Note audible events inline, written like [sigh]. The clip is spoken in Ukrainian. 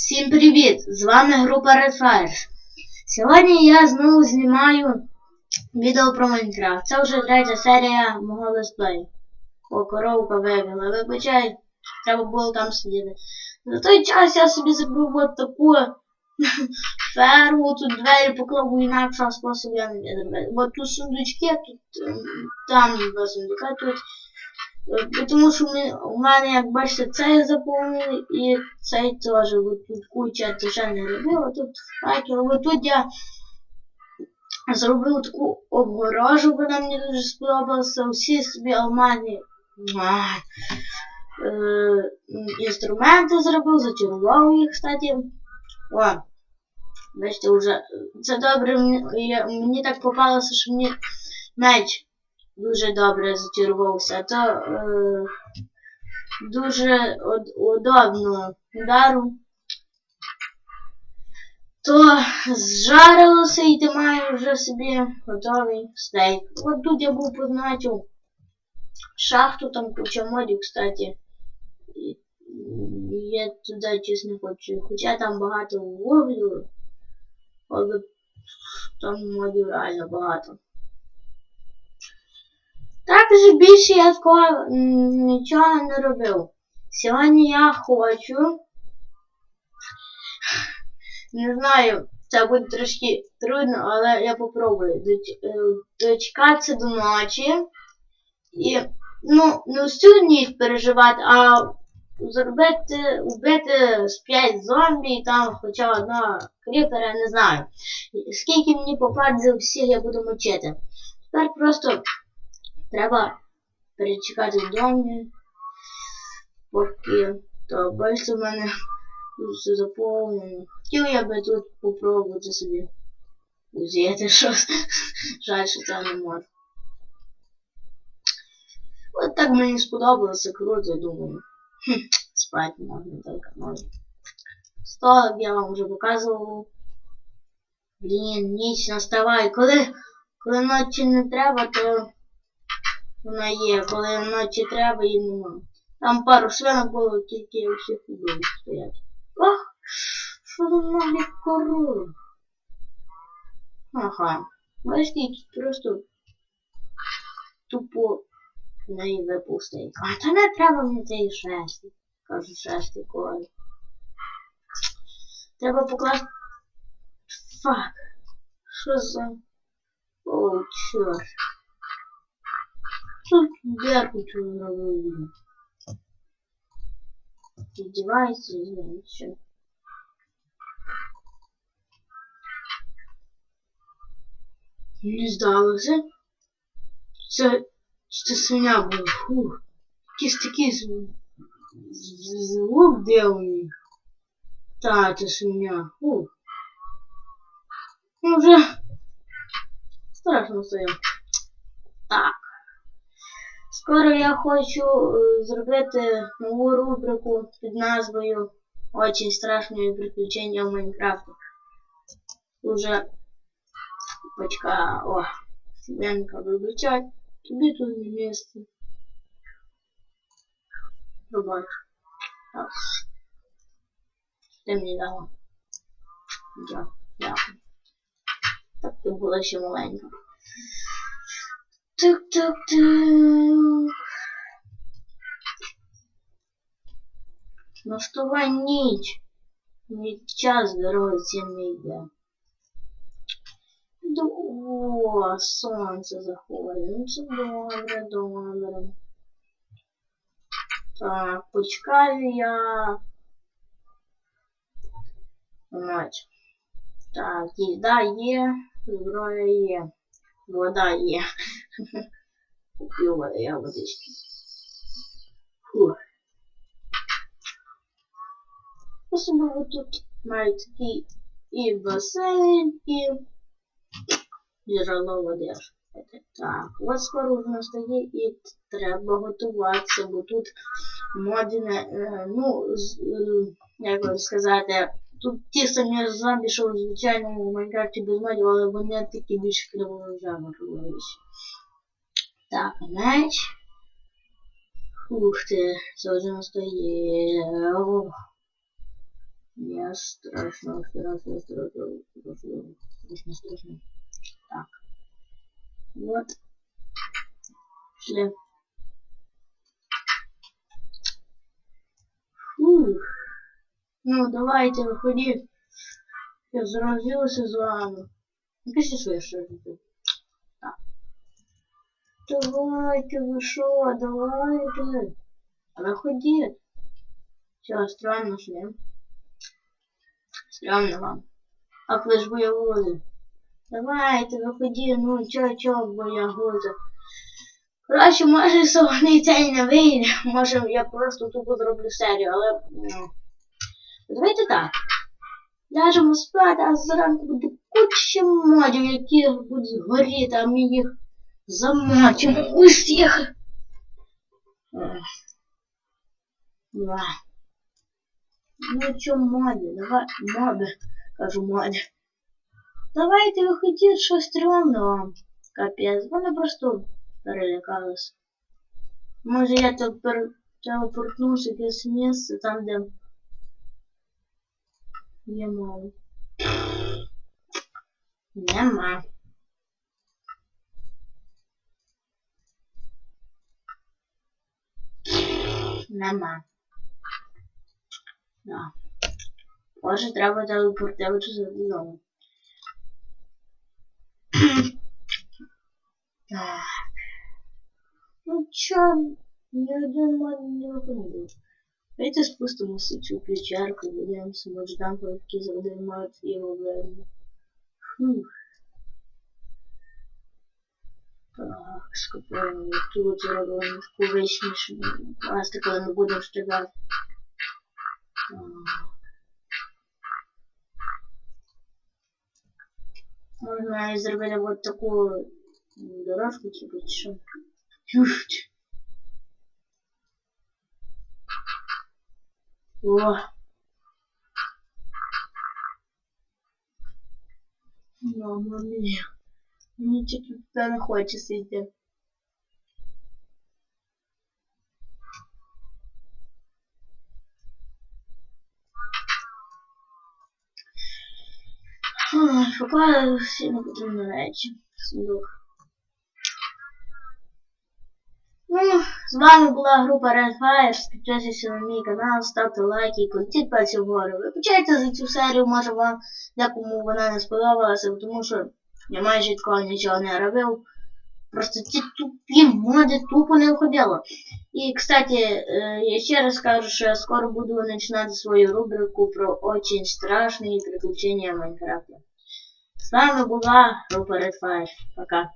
Всім привіт! З вами група Redfires. Сьогодні я знову знімаю відео про Майнкрафт. Це вже третя серія мого летсплею. О, коровка вивела. Вибачай, треба було там сидіти. За той час я собі зробив от таку [laughs] ферму, тут двері поклав інакшого способу я не зробив. От тут сундучки, тут ем, там два сундука, тут Тому що у мене, як бачите, цей заповнений і цей теж. От тут куча це не робила. Тут факел. От тут я зробив таку обгорожу, вона мені дуже сподобалася. Всі собі алмазні а, е, інструменти зробив, зачарував їх, кстати. О, бачите, вже це добре. Мені, я, мені так попалося, що мені меч дуже добре зачарувався. То е, дуже удобно удару. То зжарилося і ти маєш вже собі готовий стейк. От тут я був позначив шахту, там куча модів, кстати. Я туди чесно хочу. Хоча там багато вуглю, але там модів реально багато. Також більше я такого нічого не робив. Сьогодні я хочу. Не знаю, це буде трошки трудно, але я попробую е, дочекатися до ночі. І, ну, не всю ніч переживати, а зробити, вбити з 5 зомбі і там хоча одного кріпера, не знаю. Скільки мені попаде всіх я буду мочити. Тепер просто Треба перечекати в домі, поки то бачите, в мене тут все заповнено. Хотів я би тут попробувати собі взяти щось. [laughs] Жаль, що це не можу. От так мені сподобалося круто, я думаю. Хм, спати можна тільки можна. Столик я вам вже показував. Блін, ніч наставай. Коли, коли ночі не треба, то вона є, коли ночі треба, її нема. Там пару свинок було, тільки всі худобі стоять. Ох, що за нові корови? Ага. Тут просто тупо неї випустить. А то не треба мені цей шести. Кажу, шести колі. Треба покласти. Фак. Що за... О, чорт. Тут дверку твою зробили. Издевается, не все. Не здалося. Це, це свиня була. Фух. Якийсь такий звук, дивний. Та, це свиня. Фух. Ну вже страшно стає. Скоро я хочу е, зробити нову рубрику під назвою Очень страшні приключення в Майнкрафті. Уже почка, о, свинка вибачай, тобі тут не місце. Пробач. Так. Ти мені дала. Дякую. Так ти була ще маленька. Тук-тук-тук. Наступай ніч. Мій час дорозі не йде. О, сонце заходить. Ну це добре, добре. Так, почекаю я. Ночь. Так, їда є, зброя є. Вода є. Купив вода, я водички. Фух. Особливо тут мають такий і басейн, і джерело води. Так, от скоро вже настає і треба готуватися, бо тут моди не, е, ну, е, як би сказати, тут ті самі зомбі, що в звичайному Майнкрафті без модів, але вони такі більш кривожами робилися. Так, меч. Ух ти, це вже настає. Ох. Не страшно, страшно, страшно, страшно, страшно. Так. Вот. Шли. Фух. Ну, давайте, виходіть. Я заразилася з вами. Напишіть своє що. Давайте, ви що, давайте. А виходіть. Все, странно шли. Странно вам. А ви ж боягузи. Давайте, виходіть, ну чо, чо, боягузи. Краще, може, сьогодні цей не вийде. [laughs] Може, я просто тупо зроблю серію, але. Ну. Давайте так. Ляжемо спати, а зранку буде куча модів, які будуть горіти, а ми їх замочимо усіх. Ех. Да. Ну чо моді, давай, моби, кажу моді. Давайте виходіть щось стрьомне вам. Капець, вони просто перелякались. Може я тепер телепортнусь в якесь місце, там де є мови. Нема. Нема. Да. Може, треба телепортуватися додому. так. Ну чо, ні один ман не виходив. Давайте спустимося цю печерку, будемося, може там які завжди мають його вверху. Фух. Так, скопаємо тут зробимо таку вичнішу пластик, коли ми будемо встигати. Так. Можна навіть зробити от таку м, дорожку, типу, чи що. Юфть. О. Мама мія. Мені тільки туди не хочеться йти. Поки всі потрібні речі. Сундук. Ну, з вами була група Red Fire. Підписуйтесь на мій канал, ставте лайки і крутіть пальці вгору. Вибачайте за цю серію, може вам декому вона не сподобалася, тому що я майже такого нічого не робив. Просто ці тупі моди тупо не виходило. І, кстати, е, я ще раз скажу, що я скоро буду починати свою рубрику про очень страшні приключення Майнкрафта. С вами була група Red Fire. Пока.